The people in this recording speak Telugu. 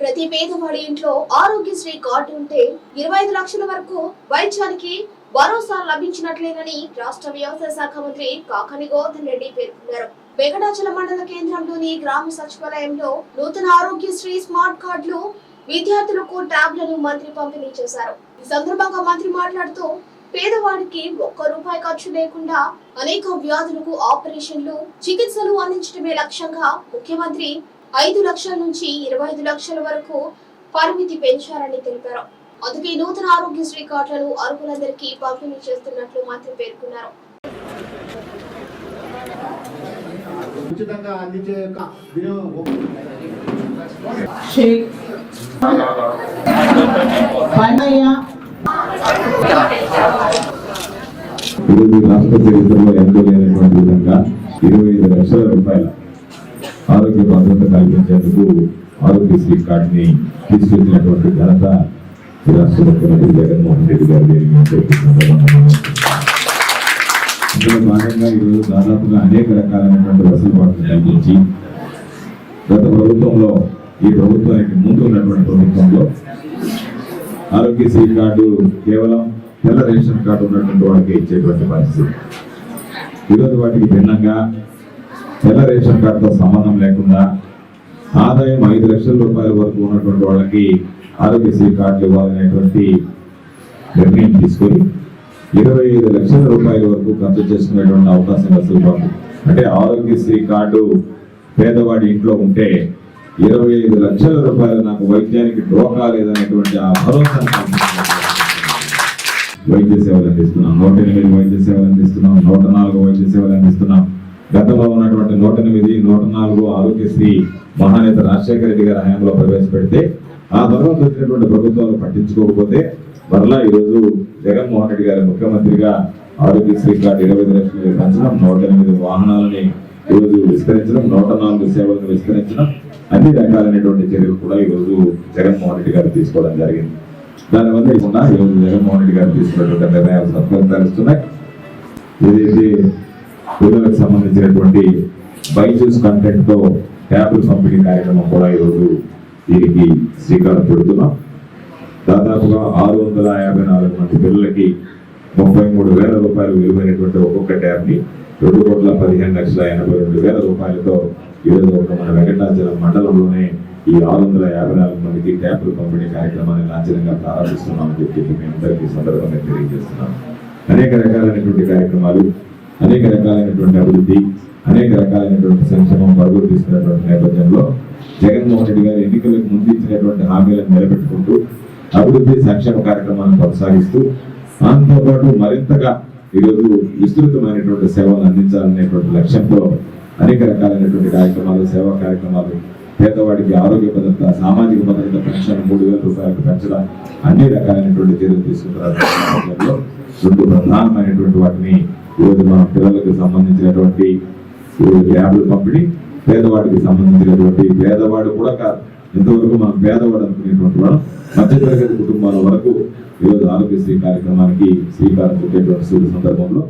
ప్రతి పేదవాడి ఇంట్లో ఆరోగ్యశ్రీ కార్డు ఉంటే ఇరవై ఐదు లక్షల వరకు వైద్యానికి భరోసా లభించినట్లేనని రాష్ట్ర వ్యవసాయ శాఖ మంత్రి కాకాని గోవర్ధన్ రెడ్డి పేర్కొన్నారు. వెంకటాచల మండల కేంద్రంలోని గ్రామ సచివాలయంలో నూతన ఆరోగ్యశ్రీ స్మార్ట్ కార్డులు విద్యార్థులకు ట్యాబ్లను మంత్రి పంపిణీ చేశారు. ఈ సందర్భంగా మంత్రి మాట్లాడుతూ పేదవాడికి ఒక్క రూపాయి ఖర్చు లేకుండా అనేక వ్యాధులకు ఆపరేషన్లు చికిత్సలు అందించడమే లక్ష్యంగా ముఖ్యమంత్రి ఐదు లక్షల నుంచి ఇరవై ఐదు లక్షల వరకు పరిమితి పెంచారని తెలిపారు. అందుకే నూతన ఆరోగ్యశ్రీ కార్డులను అర్హులందరికీ పంపిణీ చేస్తున్నట్లు మంత్రి పేర్కొన్నారు. ఉచితంగా అందించే రాష్ట్ర చరిత్రలో ఎంతో లేనటువంటి విధంగా ఇరవై ఐదు లక్షల రూపాయల ఆరోగ్య భద్రత కల్పించేందుకు ఆరోగ్యశ్రీ కార్డుని తీసుకొచ్చినటువంటి ఘనత రాష్ట్ర ముఖ్యమంత్రి జగన్మోహన్ రెడ్డి గారు ఇందులో భాగంగా ఈరోజు దాదాపుగా అనేక రకాలైనటువంటి వెసులుబాట్లు కల్పించి గత ప్రభుత్వంలో ఈ ప్రభుత్వానికి ముందు ఉన్నటువంటి ప్రభుత్వంలో ఆరోగ్యశ్రీ కార్డు కేవలం తెల్ల రేషన్ కార్డు ఉన్నటువంటి వాళ్ళకి ఇచ్చేటువంటి పరిస్థితి. ఈరోజు వాటికి భిన్నంగా తెల్ల రేషన్ కార్డుతో సంబంధం లేకుండా ఆదాయం ఐదు లక్షల రూపాయల వరకు ఉన్నటువంటి వాళ్ళకి ఆరోగ్యశ్రీ కార్డు ఇవ్వాలనేటువంటి నిర్ణయం తీసుకొని ఇరవై ఐదు లక్షల రూపాయల వరకు ఖర్చు చేసుకునేటువంటి అవకాశం వస్తుంది అంటే ఆరోగ్యశ్రీ కార్డు పేదవాడి ఇంట్లో ఉంటే ఇరవై ఐదు లక్షల రూపాయలు నాకు వైద్యానికి డోకా లేదనేటువంటి ఆ భరోసా వైద్య సేవలు అందిస్తున్నాం. నూట ఎనిమిది వైద్య సేవలు అందిస్తున్నాం. నూట నాలుగు వైద్య సేవలు అందిస్తున్నాం. గతంలో ఉన్నటువంటి నూట ఎనిమిది నూట నాలుగు ఆరోగ్యశ్రీ మహానేత రాజశేఖర రెడ్డి గారి హయాంలో ప్రవేశపెడితే ఆ తర్వాత వచ్చినటువంటి ప్రభుత్వాలు పట్టించుకోకపోతే మరలా ఈరోజు జగన్మోహన్ రెడ్డి గారి ముఖ్యమంత్రిగా ఆరోగ్యశ్రీ కార్డు ఇరవై ఐదు లక్షలు పెంచడం నూట ఎనిమిది వాహనాలని ఈరోజు విస్తరించడం నూట నాలుగు సేవలను విస్తరించడం అన్ని రకాలైనటువంటి చర్యలు కూడా ఈరోజు జగన్మోహన్ రెడ్డి గారు తీసుకోవడం జరిగింది. దానివల్ల ఇవ్వకుండా ఈరోజు జగన్మోహన్ రెడ్డి గారు తీసుకున్నటువంటి నిర్ణయాలు సత్కరిస్తున్నాయి ఏదైతే పిల్లలకు సంబంధించినటువంటి బైజూస్ కంటెంట్తో ట్యాబ్లు పంపిణీ కార్యక్రమం కూడా ఈరోజు దీనికి శ్రీకారం చుడుతున్నాం. దాదాపుగా ఆరు వందల యాభై నాలుగు మంది పిల్లలకి ముప్పై మూడు వేల రూపాయలు విలువైనటువంటి ఒక్కొక్క ట్యాబ్ని రెండు కోట్ల పదిహేను లక్షల ఎనభై రెండు వేల రూపాయలతో ఈరోజు ఒక మన వెంకటాచలం మండలంలోనే ఈ ఆరు వందల యాభై నాలుగు మందికి ట్యాబ్లు పంపిణీ కార్యక్రమాన్ని లాంఛనంగా ప్రారంభిస్తున్నామని చెప్పి మీ అందరికీ సందర్భంగా తెలియజేస్తున్నాం అనేక రకాలైనటువంటి కార్యక్రమాలు అనేక రకాలైనటువంటి అభివృద్ధి అనేక రకాలైనటువంటి సంక్షేమం పరుగులు తీసుకున్నటువంటి నేపథ్యంలో జగన్మోహన్ రెడ్డి గారు ఎన్నికలకు ముందు ఇచ్చినటువంటి హామీలను నిలబెట్టుకుంటూ అభివృద్ధి సంక్షేమ కార్యక్రమాలను కొనసాగిస్తూ దాంతోపాటు మరింతగా ఈరోజు విస్తృతమైనటువంటి సేవలు అందించాలనేటువంటి లక్ష్యంతో అనేక రకాలైనటువంటి కార్యక్రమాలు సేవా కార్యక్రమాలు పేదవాడికి ఆరోగ్య భద్రత సామాజిక భద్రత పెన్షన్ మూడు వేల రూపాయలకు పెంచడం అన్ని రకాలైనటువంటి చర్యలు తీసుకుంటారు. రెండు ప్రధానమైనటువంటి వాటిని ఈరోజు మన పిల్లలకు సంబంధించినటువంటి ల్యాబ్లు పంపిణీ పేదవాడికి సంబంధించినటువంటి పేదవాడు కూడా కాదు. ఇంతవరకు మనం పేదవాడు అనుకునేటువంటి వాడు మధ్యతరగతి కుటుంబాల వరకు ఈరోజు ఆరోగ్యశ్రీ కార్యక్రమానికి శ్రీకారం చుట్టేటువంటి సందర్భంలో